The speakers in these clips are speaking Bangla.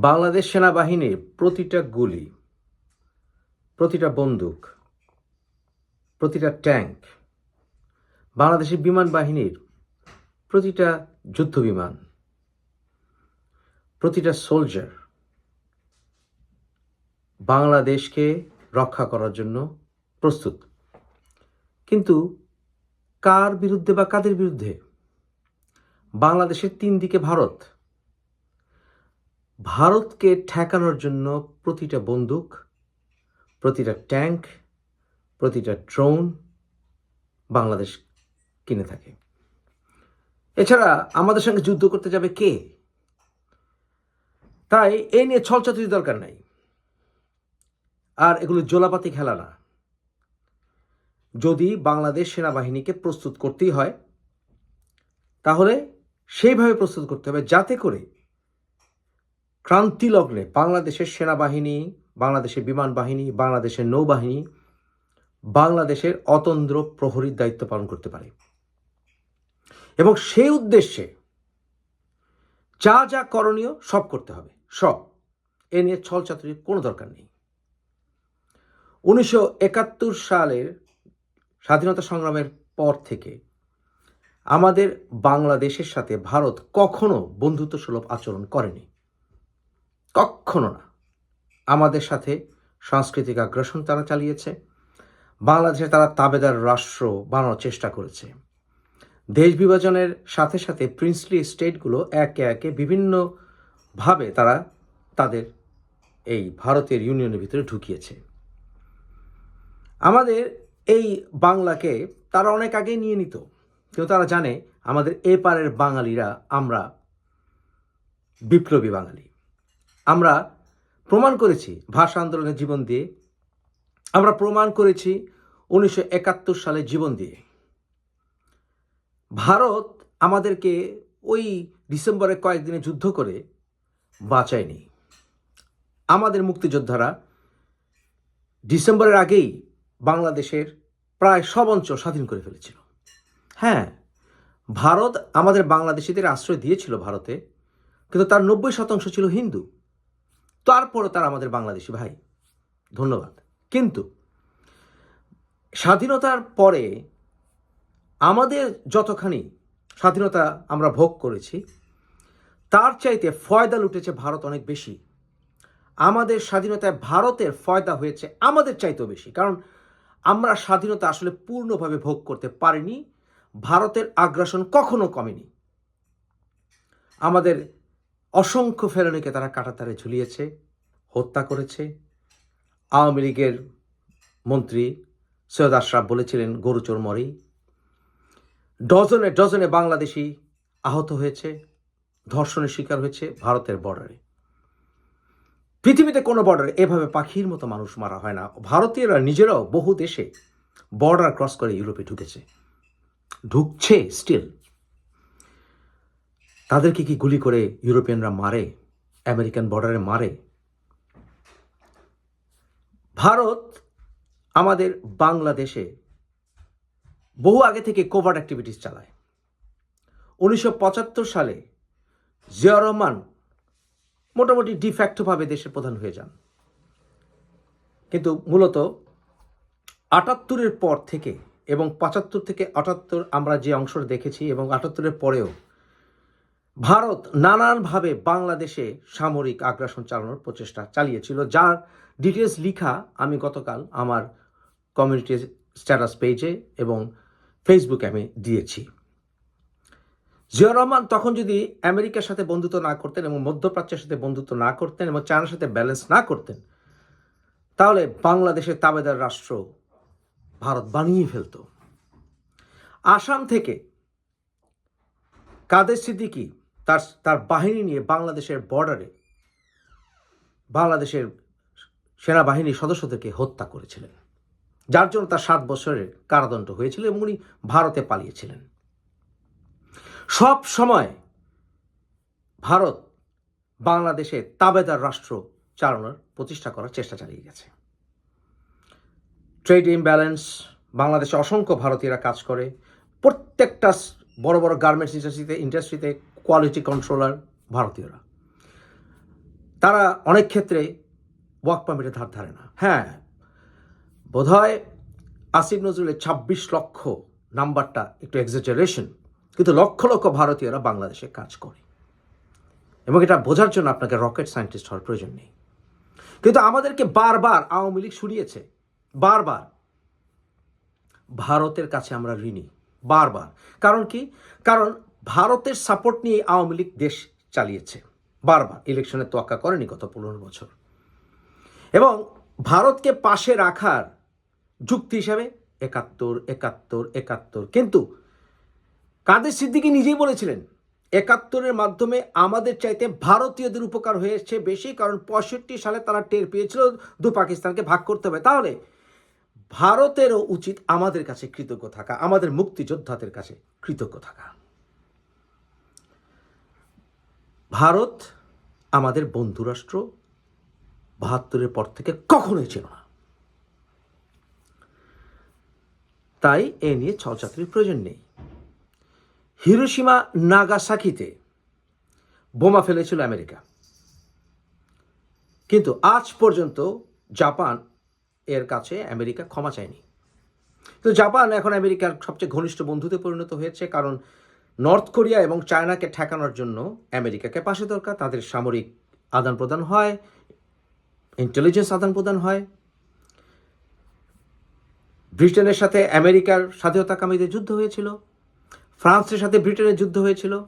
বাংলাদেশ সেনাবাহিনীর প্রতিটা গুলি, প্রতিটা বন্দুক, প্রতিটা ট্যাঙ্ক বাংলাদেশের বিমান বাহিনীর প্রতিটা যুদ্ধ বিমান, প্রতিটা সোলজার বাংলাদেশকে রক্ষা করার জন্য প্রস্তুত। কিন্তু কার বিরুদ্ধে বা কাদের বিরুদ্ধে? বাংলাদেশের তিন দিকে ভারত ভারতকে ঠেকানোর জন্য প্রতিটা বন্দুক, প্রতিটা ট্যাঙ্ক, প্রতিটা ড্রোন বাংলাদেশ কিনে থাকে। এছাড়া আমাদের সঙ্গে যুদ্ধ করতে যাবে কে? তাই এই নিয়ে ছলচাতুরি দরকার নাই। আর এগুলো জোলাপাতি খেলা না। যদি বাংলাদেশ সেনাবাহিনীকে প্রস্তুত করতেই হয়, তাহলে সেইভাবে প্রস্তুত করতে হবে যাতে করে ক্রান্তি লগ্নে বাংলাদেশের সেনাবাহিনী, বাংলাদেশের বিমান বাহিনী বাংলাদেশের নৌবাহিনী, বাংলাদেশের অতন্দ্র প্রহরীর দায়িত্ব পালন করতে পারে। এবং সেই উদ্দেশ্যে যা যা করণীয় সব করতে হবে, সব। এ নিয়ে ছলচাতুরির কোনো দরকার নেই। উনিশশো একাত্তর সালের স্বাধীনতা সংগ্রামের পর থেকে আমাদের বাংলাদেশের সাথে ভারত কখনো বন্ধুত্ব সুলভ আচরণ করেনি। কখনো না। আমাদের সাথে সাংস্কৃতিক আগ্রাসন তারা চালিয়েছে। বাংলাদেশে তারা তাবেদার রাষ্ট্র বানানোর চেষ্টা করেছে। দেশ বিভাজনের সাথে সাথে প্রিন্সলি স্টেটগুলো একে একে বিভিন্নভাবে তারা তাদের এই ভারতের ইউনিয়নের ভিতরে ঢুকিয়েছে। আমাদের এই বাংলাকে তারা অনেক আগে নিয়ে নিত। কিন্তু তারা জানে আমাদের এপারের বাঙালিরা আমরা বিপ্লবী বাঙালি। আমরা প্রমাণ করেছি ভাষা আন্দোলনের জীবন দিয়ে। আমরা প্রমাণ করেছি উনিশশো একাত্তর সালে জীবন দিয়ে। ভারত আমাদেরকে ওই ডিসেম্বরে কয়েকদিনে যুদ্ধ করে বাঁচায়নি। আমাদের মুক্তিযোদ্ধারা ডিসেম্বরের আগেই বাংলাদেশের প্রায় সব অঞ্চল স্বাধীন করে ফেলেছিল। হ্যাঁ ভারত আমাদের বাংলাদেশিদের আশ্রয় দিয়েছিল ভারতে, কিন্তু তার নব্বই শতাংশ ছিল হিন্দু। তারপরও তারা আমাদের বাংলাদেশি ভাই। ধন্যবাদ। কিন্তু স্বাধীনতার পরে আমাদের যতখানি স্বাধীনতা আমরা ভোগ করেছি, তার চাইতে ফয়দা লুটেছে ভারত অনেক বেশি। আমাদের স্বাধীনতায় ভারতের ফয়দা হয়েছে আমাদের চাইতেও বেশি। কারণ আমরা স্বাধীনতা আসলে পূর্ণভাবে ভোগ করতে পারিনি, ভারতের আগ্রাসন কখনো কমেনি। আমাদের অসংখ্য ফেরনিকে তারা কাটাতারে ঝুলিয়েছে, হত্যা করেছে। আওয়ামী লীগের মন্ত্রী সৈয়দ আশরাফ বলেছিলেন গরুচোর মরেই। ডজনে ডজনে বাংলাদেশি আহত হয়েছে, ধর্ষণের শিকার হয়েছে ভারতের বর্ডারে পৃথিবীতে কোনো বর্ডারে এভাবে পাখির মতো মানুষ মারা হয় না। ভারতীয়রা নিজেরাও বহু দেশে বর্ডার ক্রস করে ইউরোপে ঢুকেছে। ঢুকছে স্টিল তাদেরকে কি গুলি করে ইউরোপিয়ানরা মারে? আমেরিকান বর্ডারে মারে? ভারত আমাদের বাংলাদেশে বহু আগে থেকে কোভার্ট অ্যাক্টিভিটিস চালায়। উনিশশো পঁচাত্তর সালে জিয়া রহমান মোটামুটি ডিফ্যাক্টোভাবে দেশের প্রধান হয়ে যান। কিন্তু মূলত আটাত্তরের পর থেকে এবং পঁচাত্তর থেকে আটাত্তর আমরা যে অংশটা দেখেছি এবং আটাত্তরের পরেও ভারত নানানভাবে বাংলাদেশে সামরিক আগ্রাসন চালানোর প্রচেষ্টা চালিয়েছিল, যার ডিটেলস লিখা আমি গতকাল আমার কমিউনিটি স্ট্যাটাস পেজে এবং ফেসবুকে আমি দিয়েছি। জিয়া রহমান, তখন যদি আমেরিকার সাথে বন্ধুত্ব না করতেন এবং মধ্যপ্রাচ্যের সাথে বন্ধুত্ব না করতেন এবং চায়নার সাথে ব্যালেন্স না করতেন, তাহলে বাংলাদেশের তাবেদার রাষ্ট্র ভারত বানিয়ে ফেলত। আসাম থেকে কাদের সিদ্দিকি তার তার বাহিনী নিয়ে বাংলাদেশের বর্ডারে বাংলাদেশের সেনাবাহিনীর সদস্যদেরকে হত্যা করেছিলেন। যার জন্য তার সাত বছরের কারাদণ্ড হয়েছিল এবং উনি ভারতে পালিয়েছিলেন। সব সময় ভারত বাংলাদেশে তাবেদার রাষ্ট্র চালানোর প্রতিষ্ঠা করার চেষ্টা চালিয়ে গেছে। ট্রেড ইমব্যালেন্স, বাংলাদেশে অসংখ্য ভারতীয়রা কাজ করে। প্রত্যেকটা বড় বড় গার্মেন্টস ইন্ডাস্ট্রিতে ইন্ডাস্ট্রিতে কোয়ালিটি কন্ট্রোলার ভারতীয়রা। তারা অনেক ক্ষেত্রে ওয়ার্ক পারমিটে ধার ধারে না। হ্যাঁ বোধহয় আসিফ নজরুলের ছাব্বিশ লক্ষ নাম্বারটা একটু এক্সাজারেশন কিন্তু লক্ষ লক্ষ ভারতীয়রা বাংলাদেশে কাজ করে। এবং এটা বোঝার জন্য আপনাকে রকেট সায়েন্টিস্ট হওয়ার প্রয়োজন নেই। কিন্তু আমাদেরকে বারবার আওয়ামী লীগ সরিয়েছে বারবার। ভারতের কাছে আমরা ঋণী, বারবার। কারণ কি? কারণ ভারতের সাপোর্ট নিয়ে আওয়ামী লীগ দেশ চালিয়েছে। বারবার ইলেকশনে তোয়াক্কা করেনি গত পনেরো বছর। এবং ভারতকে পাশে রাখার যুক্তি হিসাবে একাত্তর একাত্তর একাত্তর। কিন্তু কাদের সিদ্দিকি নিজেই বলেছিলেন, একাত্তরের মাধ্যমে আমাদের চাইতে ভারতীয়দের উপকার হয়েছে বেশি, কারণ পঁয়ষট্টি সালে তারা টের পেয়েছিল দু পাকিস্তানকে ভাগ করতে হবে। তাহলে ভারতেরও উচিত আমাদের কাছে কৃতজ্ঞ থাকা, আমাদের মুক্তিযোদ্ধাদের কাছে কৃতজ্ঞ থাকা। ভারত আমাদের বন্ধুরাষ্ট্র, বাহাত্তরের পর থেকে কখনোই ছিল না। তাই এ নিয়ে ছলচাত্রির প্রয়োজন নেই। হিরোসীমা নাগাসাকিতে বোমা ফেলেছিল আমেরিকা। কিন্তু আজ পর্যন্ত জাপান এর কাছে আমেরিকা ক্ষমা চায়নি। তো জাপান এখন আমেরিকার সবচেয়ে ঘনিষ্ঠ বন্ধুতে পরিণত হয়েছে কারণ নর্থ কোরিয়া এবং চায়নাকে ঠেকানোর জন্য আমেরিকাকে পাশে দরকার। তাদের সামরিক আদান প্রদান হয় ইন্টেলিজেন্স আদান প্রদান হয়। ব্রিটেনের সাথে আমেরিকার স্বাধীনতাকামীদের যুদ্ধ হয়েছিল। ফ্রান্সের সাথে ব্রিটেনের যুদ্ধ হয়েছিল।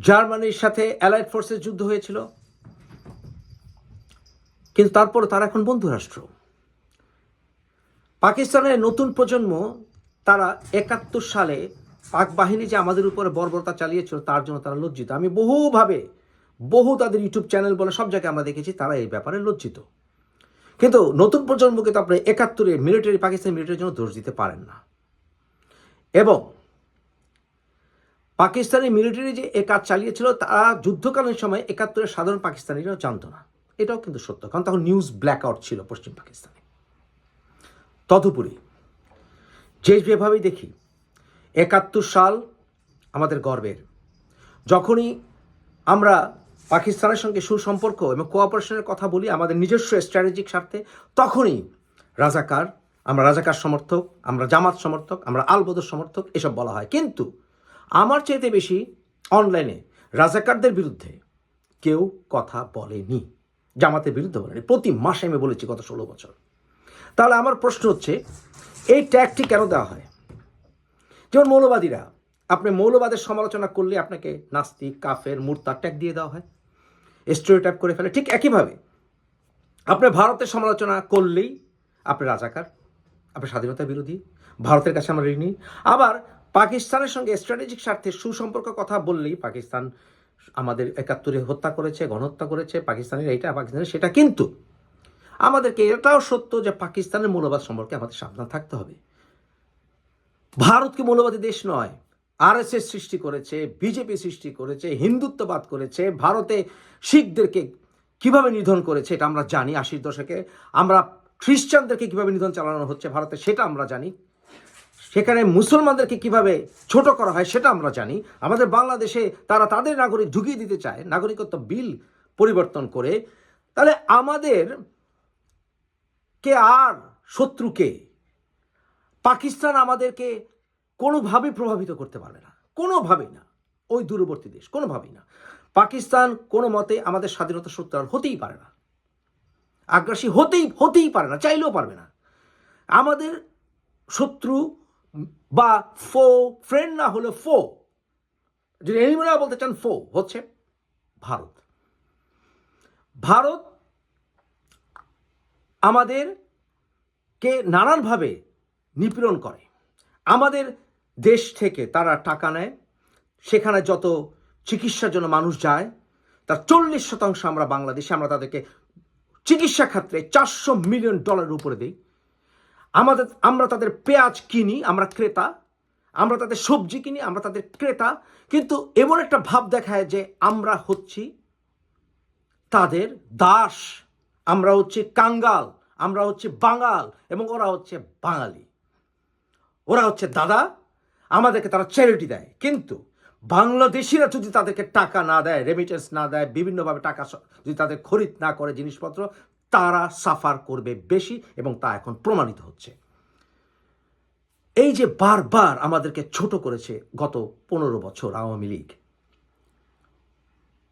জার্মানির সাথে অ্যালাইড ফোর্সের যুদ্ধ হয়েছিল। কিন্তু তারপর তারা এখন বন্ধুরাষ্ট্র পাকিস্তানের নতুন প্রজন্ম তারা একাত্তর সালে পাক বাহিনী যে আমাদের উপরে বর্বরতা চালিয়েছিল, তার জন্য তারা লজ্জিত। আমি বহুভাবে, বহু তাদের ইউটিউব চ্যানেল বলে সব জায়গায় আমরা দেখেছি, তারা এই ব্যাপারে লজ্জিত। কিন্তু নতুন প্রজন্মকে তো আপনি একাত্তরে মিলিটারি পাকিস্তান মিলিটারির জন্য দোষ দিতে পারেন না। এবং পাকিস্তানি মিলিটারি যে এ কাজ চালিয়েছিল, তারা যুদ্ধকালীন সময় একাত্তরের সাধারণ পাকিস্তানিরাও জানতো না। এটাও কিন্তু সত্য, কারণ তখন নিউজ ব্ল্যাক আউট ছিল পশ্চিম পাকিস্তানে। তদুপরি যেভাবেই দেখি একাত্তর সাল আমাদের গর্বের। যখনই আমরা পাকিস্তানের সঙ্গে সুসম্পর্ক এবং কোঅপারেশনের কথা বলি আমাদের নিজস্ব স্ট্র্যাটেজিক স্বার্থে, তখনই রাজাকার, আমরা রাজাকার সমর্থক, আমরা জামাত সমর্থক, আমরা আলবদর সমর্থক, এসব বলা হয়। কিন্তু আমার চাইতে বেশি অনলাইনে রাজাকারদের বিরুদ্ধে কেউ কথা বলেনি। জামাতের বিরুদ্ধে বলেনি। প্রতি মাসে আমি বলেছি গত ষোলো বছর। তাহলে আমার প্রশ্ন হচ্ছে, এই ট্যাগটি কেন দেওয়া হয়? যেমন মৌলবাদীরা, আপনি মৌলবাদের সমালোচনা করলে আপনাকে নাস্তিক, কাফের মুরতার ট্যাগ দিয়ে দেওয়া হয়। স্টোরিটাইপ করে ফেলে। ঠিক একইভাবে, আপনি ভারতের সমালোচনা করলেই আপনি রাজাকার, আপনি স্বাধীনতা বিরোধী, ভারতের কাছে আমরা ঋণী। আবার পাকিস্তানের সঙ্গে স্ট্র্যাটেজিক স্বার্থে সুসম্পর্ক কথা বললেই পাকিস্তান আমাদের একাত্তরে হত্যা করেছে, গণহত্যা করেছে, পাকিস্তানের এইটা পাকিস্তানের সেটা। কিন্তু আমাদেরকে এটাও সত্য যে পাকিস্তানের মৌলবাদ সম্পর্কে আমাদের সাবধান থাকতে হবে। ভারতকে মৌলবাদী দেশ নয়, আরএসএস সৃষ্টি করেছে, বিজেপি সৃষ্টি করেছে, হিন্দুত্ববাদ করেছে, ভারতে শিখদেরকে কীভাবে নিধন করেছে এটা আমরা জানি আশির দশকে। আমরা খ্রিস্টানদেরকে কীভাবে নিধন চালানো হচ্ছে ভারতে সেটা আমরা জানি। সেখানে মুসলমানদেরকে কীভাবে ছোট করা হয় সেটা আমরা জানি। আমাদের বাংলাদেশে তারা তাদের নাগরিক ঢুকিয়ে দিতে চায়, নাগরিকত্ব বিল পরিবর্তন করে। তাহলে আমাদের কে আর শত্রুকে পাকিস্তান আমাদেরকে কোনোভাবেই প্রভাবিত করতে পারবে না। কোনোভাবেই না। ওই দূরবর্তী দেশ, কোনোভাবেই না। পাকিস্তান কোনো মতে আমাদের স্বাধীনতা সত্য আর হতেই পারে না। আগ্রাসী হতেই হতেই পারে না, চাইলেও পারবে না। আমাদের শত্রু বা ফো ফ্রেন্ড না হলে ফো যদি এনিমেরা বলতে চান ফো হচ্ছে ভারত। ভারত আমাদেরকে নানানভাবে নিপীড়ন করে। আমাদের দেশ থেকে তারা টাকা নেয়। সেখানে যত চিকিৎসার জন্য মানুষ যায়, তার চল্লিশ শতাংশ আমরা বাংলাদেশে আমরা তাদেরকে চিকিৎসা ক্ষেত্রে চারশো মিলিয়ন ডলারের উপরে দিই। আমাদের, আমরা তাদের পেঁয়াজ কিনি, আমরা ক্রেতা। আমরা তাদের সবজি কিনি, আমরা তাদের ক্রেতা। কিন্তু এমন একটা ভাব দেখায় যে আমরা হচ্ছি তাদের দাস। আমরা হচ্ছে কাঙ্গাল, আমরা হচ্ছে বাঙাল এবং ওরা হচ্ছে বাঙালি। ওরা হচ্ছে দাদা, আমাদেরকে তারা চ্যারিটি দেয়। কিন্তু বাংলাদেশিরা যদি তাদেরকে টাকা না দেয় রেমিটেন্স না দেয়, বিভিন্নভাবে টাকা যদি তাদের খরিদ না করে জিনিসপত্র, তারা সাফার করবে বেশি এবং তা এখন প্রমাণিত হচ্ছে। এই যে বারবার আমাদেরকে ছোট করেছে গত পনেরো বছর আওয়ামী লীগ।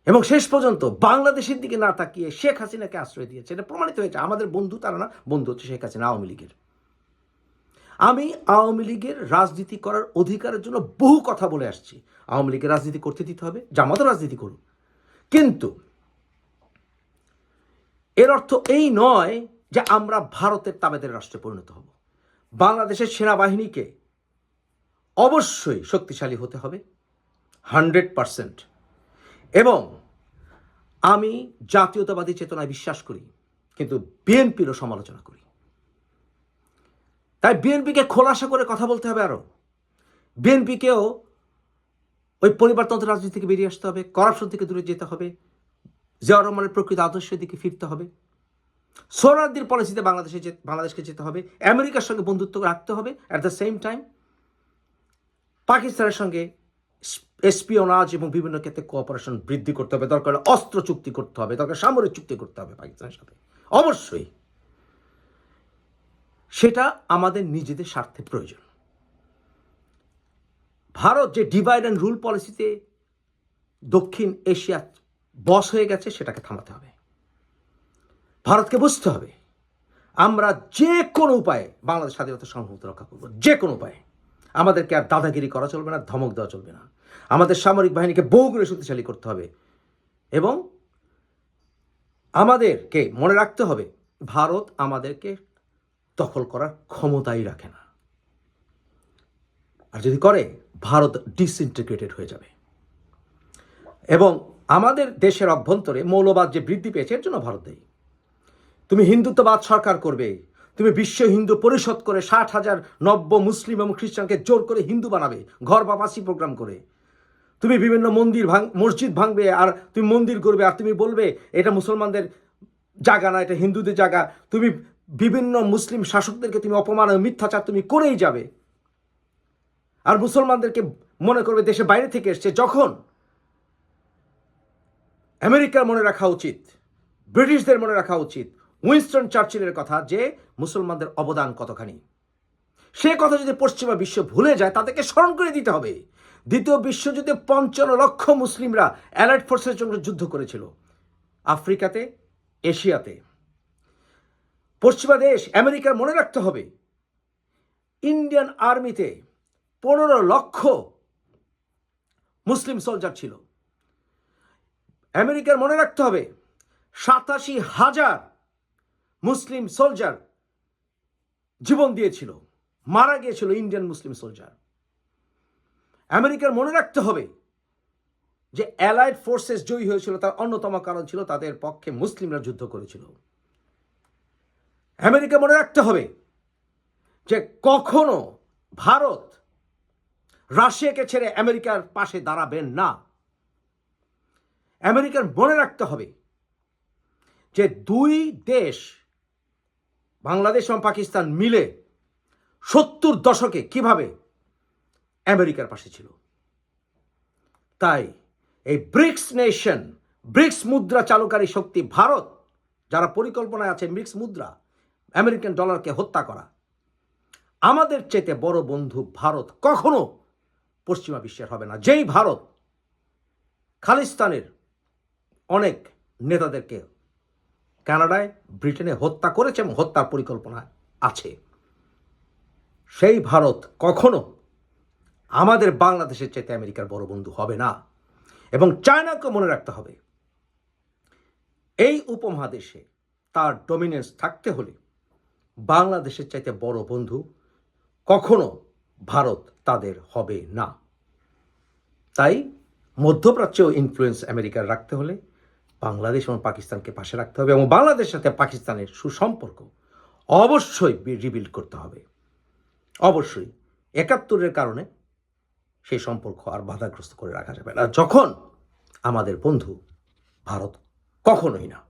এবং শেষ পর্যন্ত বাংলাদেশের দিকে না তাকিয়ে শেখ হাসিনাকে আশ্রয় দিয়েছে। এটা প্রমাণিত হয়েছে। আমাদের বন্ধু তারা না, বন্ধু হচ্ছে শেখ হাসিনা আওয়ামী লীগের। আমি আওয়ামী লীগের রাজনীতি করার অধিকারের জন্য বহু কথা বলে আসছি। আওয়ামী লীগের রাজনীতি করতে দিতে হবে, জামাতও রাজনীতি করুক। কিন্তু এর অর্থ এই নয় যে আমরা ভারতের তাবেদের রাষ্ট্রে পরিণত হব। বাংলাদেশের সেনাবাহিনীকে অবশ্যই শক্তিশালী হতে হবে, হান্ড্রেড পারসেন্ট। এবং আমি জাতীয়তাবাদী চেতনায় বিশ্বাস করি, কিন্তু বিএনপিরও সমালোচনা করি। তাই বিএনপিকে খোলাসা করে কথা বলতে হবে আরও বিএনপিকেও ওই পরিবারতন্ত্র রাজনীতি থেকে বেরিয়ে আসতে হবে করাপশন থেকে দূরে যেতে হবে জিয়া রহমানের প্রকৃত আদর্শের দিকে ফিরতে হবে। সোহরাদ্দির পলিসিতে বাংলাদেশে বাংলাদেশকে যেতে হবে, আমেরিকার সঙ্গে বন্ধুত্ব রাখতে হবে অ্যাট দ্য সেম টাইম পাকিস্তানের সঙ্গে এসপিওনাজ এবং বিভিন্ন ক্ষেত্রে কোঅপারেশন বৃদ্ধি করতে হবে, দরকার অস্ত্র চুক্তি করতে হবে, দরকার সামরিক চুক্তি করতে হবে পাকিস্তানের সাথে। অবশ্যই। সেটা আমাদের নিজেদের স্বার্থে প্রয়োজন। ভারত যে ডিভাইড অ্যান্ড রুল পলিসিতে দক্ষিণ এশিয়া বস হয়ে গেছে, সেটাকে থামাতে হবে। ভারতকে বুঝতে হবে, আমরা যে কোনো উপায়ে বাংলাদেশ স্বাধীনতা সার্বভৌমত্ব রক্ষা করব, যে কোনো উপায়ে। আমাদেরকে আর দাদাগিরি করা চলবে না, ধমক দেওয়া চলবে না। আমাদের সামরিক বাহিনীকে বহুগুণে শক্তিশালী করতে হবে এবং আমাদেরকে মনে রাখতে হবে, ভারত আমাদেরকে দখল করার ক্ষমতাই রাখে না। আর যদি করে, ভারত ডিসইন্টিগ্রেটেড হয়ে যাবে। এবং আমাদের দেশের অভ্যন্তরে মৌলবাদ যে বৃদ্ধি পেয়েছে, এর জন্য ভারত দেয়। তুমি হিন্দুত্ববাদ সরকার করবে, তুমি বিশ্ব হিন্দু পরিষদ করে ষাট হাজার নব্য মুসলিম এবং খ্রিস্টানকে জোর করে হিন্দু বানাবে, ঘর বাপাসি প্রোগ্রাম করে। তুমি বিভিন্ন মন্দির ভাঙ, মসজিদ ভাঙবে, আর তুমি মন্দির করবে আর তুমি বলবে, এটা মুসলমানদের জায়গা না, এটা হিন্দুদের জায়গা। তুমি বিভিন্ন মুসলিম শাসকদেরকে তুমি অপমান মিথ্যাচার তুমি করেই যাবে। আর মুসলমানদেরকে মনে করবে দেশের বাইরে থেকে এসছে যখন আমেরিকার মনে রাখা উচিত, ব্রিটিশদের মনে রাখা উচিত, উইনস্টন চার্চিলের কথা যে মুসলমানদের অবদান কতখানি। সে কথা যদি পশ্চিমা বিশ্ব ভুলে যায়, তাদেরকে স্মরণ করে দিতে হবে। দ্বিতীয় বিশ্বযুদ্ধে পঞ্চান্ন লক্ষ মুসলিমরা অ্যালার্ট ফোর্সের জন্য যুদ্ধ করেছিল। আফ্রিকাতে, এশিয়াতে। পশ্চিমা দেশ আমেরিকার মনে রাখতে হবে। ইন্ডিয়ান আর্মিতে পনেরো লক্ষ মুসলিম সোলজার ছিল। আমেরিকার মনে রাখতে হবে, সাতাশি হাজার মুসলিম সোলজার জীবন দিয়েছিল, মারা গিয়েছিল ইন্ডিয়ান মুসলিম সোলজার। আমেরিকার মনে রাখতে হবে যে, অ্যালাইড ফোর্সেস জয়ী হয়েছিল, তার অন্যতম কারণ ছিল তাদের পক্ষে মুসলিমরা যুদ্ধ করেছিল। আমেরিকা মনে রাখতে হবে যে কখনো ভারত রাশিয়াকে ছেড়ে আমেরিকার পাশে দাঁড়াবেন না। আমেরিকার মনে রাখতে হবে যে দুই দেশ, বাংলাদেশ এবং পাকিস্তান মিলে সত্তর দশকে কীভাবে আমেরিকার পাশে ছিল। তাই এই ব্রিক্স নেশন, ব্রিক্স মুদ্রা চালুকারী শক্তি ভারত, যারা পরিকল্পনায় আছে ব্রিক্স মুদ্রা আমেরিকান ডলারকে হত্যা করা। আমাদের চেতে বড় বন্ধু ভারত কখনো পশ্চিমা বিশ্বের হবে না। যেই ভারত খালিস্তানের অনেক নেতাদেরকে কানাডায়, ব্রিটেনে হত্যা করেছে এবং হত্যার পরিকল্পনা আছে। সেই ভারত কখনো আমাদের বাংলাদেশের চাইতে আমেরিকার বড় বন্ধু হবে না। এবং চায়নাকে মনে রাখতে হবে, এই উপমহাদেশে তার ডমিনেন্স থাকতে হলে বাংলাদেশের চাইতে বড় বন্ধু কখনো ভারত তাদের হবে না। তাই মধ্যপ্রাচ্যেও ইনফ্লুয়েন্স আমেরিকার রাখতে হলে বাংলাদেশ এবং পাকিস্তানকে পাশে রাখতে হবে এবং বাংলাদেশের সাথে পাকিস্তানের সুসম্পর্ক অবশ্যই রিবিল্ড করতে হবে। অবশ্যই। একাত্তরের কারণে সেই সম্পর্ক আর বাধাগ্রস্ত করে রাখা যাবে না। যখন আমাদের বন্ধু ভারত কখনোই না।